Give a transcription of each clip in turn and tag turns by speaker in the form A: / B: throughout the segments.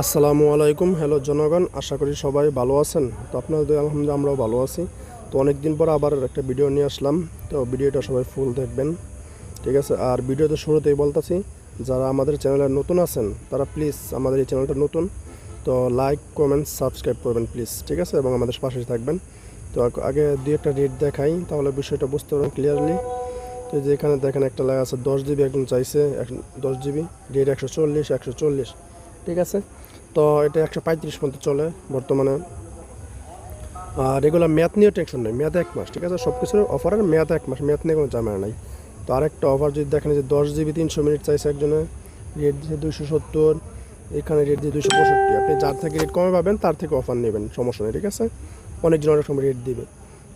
A: আসসালামু আলাইকুম। হ্যালো জনগণ, আশা করি সবাই ভালো আছেন। তো আপনাদের আলহামদুলিল্লাহ আমরাও ভালো আছি। তো অনেক দিন পর আবার একটা ভিডিও নিয়ে আসলাম। তো ভিডিওটা সবাই ফুল দেখবেন। ঠিক আছে? আর ভিডিওতে শুরুতেই বলতেছি, যারা আমাদের চ্যানেলে নতুন আছেন, তারা প্লিজ আমাদের এই চ্যানেলটা নতুন। তো লাইক, কমেন্ট, সাবস্ক্রাইব করবেন প্লিজ। ঠিক আছে? এবং আমাদের পাশে থাকবেন। তো আগে দুই একটা রেট দেখাই, তাহলে বিষয়টা বুঝতে পারবেন ক্লিয়ারলি তো যেখানে দেখেন একটা লেখা আছে, দশ জিবি একজন চাইছে দশ জিবি, রেট একশো চল্লিশ একশো চল্লিশ। ঠিক আছে? তো এটা একশো পঁয়ত্রিশ পর্যন্ত চলে বর্তমানে। আর এগুলো ম্যাথ নিয়ে টেনশন নেই ম্যাথ এক মাস, ঠিক আছে? সব কিছুর অফারের ম্যাথ এক মাস ম্যাথ নিয়ে কোনো ঝামেলা নাই। তো আরেকটা অফার যদি দেখেন যে দশ জিবি তিনশো মিনিট চাইছে একজনে রেট দিয়ে দুশো সত্তর, এখানে রেট দিয়ে দুশো পঁয়ষট্টি। আপনি যার থেকে রেট কমে পাবেন, তার থেকে অফার নেবেন, সমস্যা নেই, ঠিক আছে? অনেকজন অনেক সময় রেট দিবে।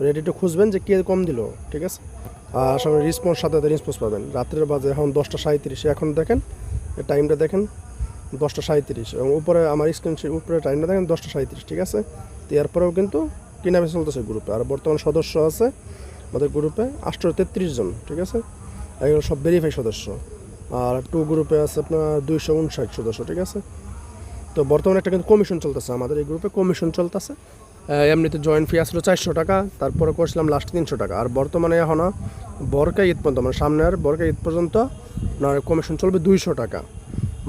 A: রেট একটু খুঁজবেন যে কে কম দিল, ঠিক আছে? আর করি রেসপন্স সাথে সাথে রেসপন্স পাবেন। রাত্রের বাজে এখন দশটা সাঁত্রিশে এখন দেখেন টাইমটা দেখেন। দশটা সাঁত্রিশ এবং উপরে আমার স্ক্রিন উপরে টাইমটা দেখেন দশটা সাঁত্রিশ ঠিক আছে? তো এরপরেও কিন্তু কিনা বেচা চলতেছে গ্রুপে আর বর্তমান সদস্য আছে আমাদের গ্রুপে আটশো তেত্রিশ জন, ঠিক আছে? এগুলো সব ভেরিফাই সদস্য। আর টু গ্রুপে আছে আপনার দুইশো উনষাট সদস্য, ঠিক আছে? তো বর্তমানে একটা কিন্তু কমিশন চলতেছে। আমাদের এই গ্রুপে কমিশন চলতেছে। এমনিতে জয়েন্ট ফি আসলো চারশো টাকা, তারপরে করছিলাম লাস্ট তিনশো টাকা। আর বর্তমানে এখন বরকা ঈদ পর্যন্ত মানে সামনের বরকা ঈদ পর্যন্ত আপনার কমিশন চলবে দুইশো টাকা।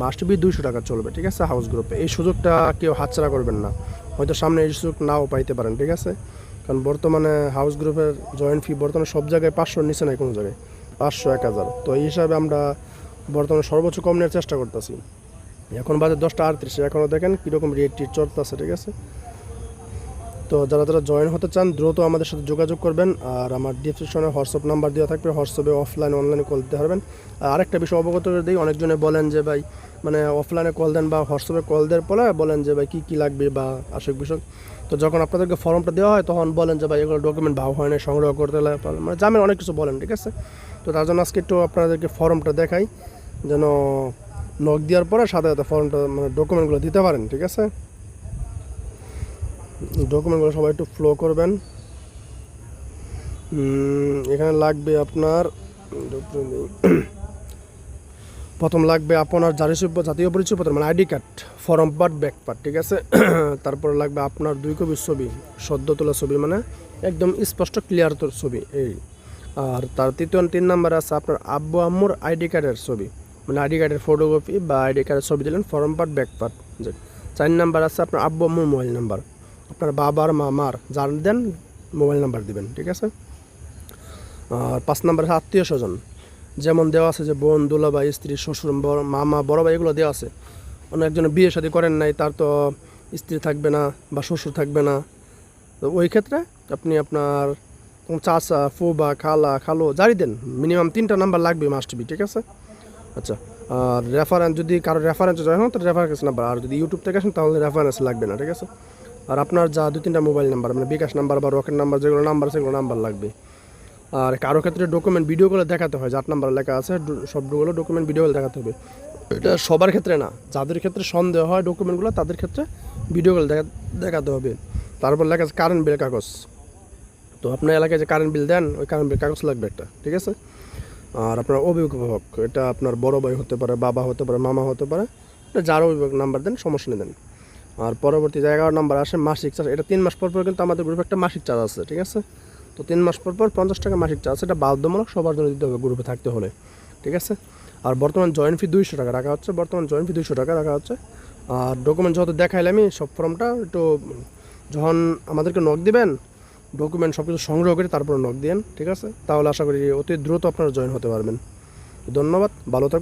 A: মাস্ট বি দুইশো টাকা চলবে, ঠিক আছে হাউস গ্রুপে এই সুযোগটা কেউ হাতছাড়া করবেন না। হয়তো সামনে এই সুযোগ নাও পাইতে পারেন, ঠিক আছে? কারণ বর্তমানে হাউস গ্রুপের জয়েন্ট ফি বর্তমানে সব জায়গায় পাঁচশোর নিচে নাই কোনো জায়গায়, পাঁচশো, এক হাজার। তো এই হিসাবে আমরা বর্তমানে সর্বোচ্চ কম নেওয়ার চেষ্টা করতেছি। এখন বাজে দশটা আটত্রিশে এখনও দেখেন কীরকম রেট টিট চলতেছে ঠিক আছে? তো যারা যারা জয়েন হতে চান, দ্রুত আমাদের সাথে যোগাযোগ করবেন, আর আমার ডিসক্রিপশনে হোয়াটসঅ্যাপ নাম্বার দেওয়া থাকবে হোয়াটসঅ্যাপে অফলাইন অনলাইনে কল দিতে পারবেন। আর আরেকটা বিষয় অবগত করে দিই, অনেকজনে বলেন যে, ভাই মানে অফলাইনে কল দেন বা হোয়াটসঅ্যাপে কল দেওয়ার পরে বলেন যে, ভাই, কী কী লাগবে বা আশেক বিষয় তো যখন আপনাদেরকে ফর্মটা দেওয়া হয়, তখন বলেন যে, ভাই, এগুলো ডকুমেন্ট ভাও হয় না সংগ্রহ করতে মানে জামেন অনেক কিছু বলেন, ঠিক আছে? তো তার জন্য আজকে একটু আপনাদেরকে ফর্মটা দেখাই, যেন নখ দেওয়ার পরে সাথে সাথে ফর্মটা মানে ডকুমেন্টগুলো দিতে পারেন, ঠিক আছে? ডকুমেন্টগুলো সবাই একটু ফ্লো করবেন। এখানে লাগবে আপনার প্রথম লাগবে আপনার জাতীয় পরিচয়পত্র মানে ID card, front part, back part, ঠিক আছে? তারপরে লাগবে আপনার দুই কপি ছবি, সদ্য তোলা ছবি মানে একদম স্পষ্ট ক্লিয়ার তোর ছবি, এই। আর তার তৃতীয় তিন নাম্বার আছে আপনার আব্বু, আম্মুর আইডি কার্ডের ছবি মানে আইডি কার্ডের ফটোকপি বা আইডি কার্ডের ছবি দিলেন ফর্ম পার্ট, ব্যাক পার্ট চার নাম্বার আছে আপনার আব্বু, আম্মুর মোবাইল নাম্বার, আপনার বাবার, মামার, যার দেন মোবাইল নাম্বার দিবেন, ঠিক আছে? আর পাঁচ নাম্বার আছে আত্মীয় স্বজন যেমন দেওয়া আছে যে বোন, দুলাভাই, স্ত্রী, শ্বশুর মামা, বড় ভাই, এগুলো দেওয়া আছে। অন্য একজনের বিয়ে শাদী করেন নাই, তার তো স্ত্রী থাকবে না বা শ্বশুর থাকবে না। তো ওই ক্ষেত্রে আপনি আপনার চাচা ফুবা খালা, খালো জারি দেন, মিনিমাম তিনটা নাম্বার লাগবে মাস্ট বি ঠিক আছে? আচ্ছা আর রেফারেন্স যদি কারও রেফারেন্স জয়েন হন তো রেফারেন্স নাম্বার আর যদি ইউটিউব থেকে আসেন, তাহলে রেফারেন্স লাগবে না, ঠিক আছে? আর আপনার যা দু তিনটা মোবাইল নাম্বার মানে বিকাশ নাম্বার বা রকেট নাম্বার যেগুলো নাম্বার সেগুলো নাম্বার লাগবে। আর কারও ক্ষেত্রে ডকুমেন্ট ভিডিওগুলো দেখাতে হয়, যার নাম্বার লেখা আছে সবগুলো ডকুমেন্ট ভিডিওগুলো দেখাতে হবে। এটা সবার ক্ষেত্রে না, যাদের ক্ষেত্রে সন্দেহ হয় ডকুমেন্টগুলো তাদের ক্ষেত্রে দেখা দেখাতে হবে। তারপর লেখা আছে কারেন্ট বিল কাগজ। তো আপনার এলাকায় যে কারেন্ট বিল দেন, ওই কারেন্ট বিল কাগজ লাগবে একটা, ঠিক আছে? আর আপনার অভিভাবক, এটা আপনার বড় ভাই হতে পারে, বাবা হতে পারে, মামা হতে পারে, এটা যার অভিভাবক নাম্বার দেন, সমস্যা নেই দেন। আর পরবর্তী এগারো নাম্বার আসে, মাসিক চার্জ, এটা তিন মাস পর পর কিন্তু আমাদের গ্রুপে একটা মাসিক চার্জ আছে, ঠিক আছে? তো তিন মাস পর পর পঞ্চাশ টাকা মাসিক চার্জ এটা বাধ্যমূলক সবার জন্য দিতে হবে গ্রুপে থাকতে হলে, ঠিক আছে? আর বর্তমান জয়েন্ট ফি দুইশো টাকা রাখা হচ্ছে, বর্তমান জয়েন্ট ফি দুইশো টাকা রাখা হচ্ছে। আর ডকুমেন্ট যত দেখাইলে আমি, সব ফর্মটা একটু, যখন আমাদেরকে নক দিবেন ডকুমেন্ট সব কিছু সংগ্রহ করে তারপরে নক দিন ঠিক আছে? তাহলে আশা করি অতি দ্রুত আপনারা জয়েন হতে পারবেন। ধন্যবাদ, ভালো থাকবেন।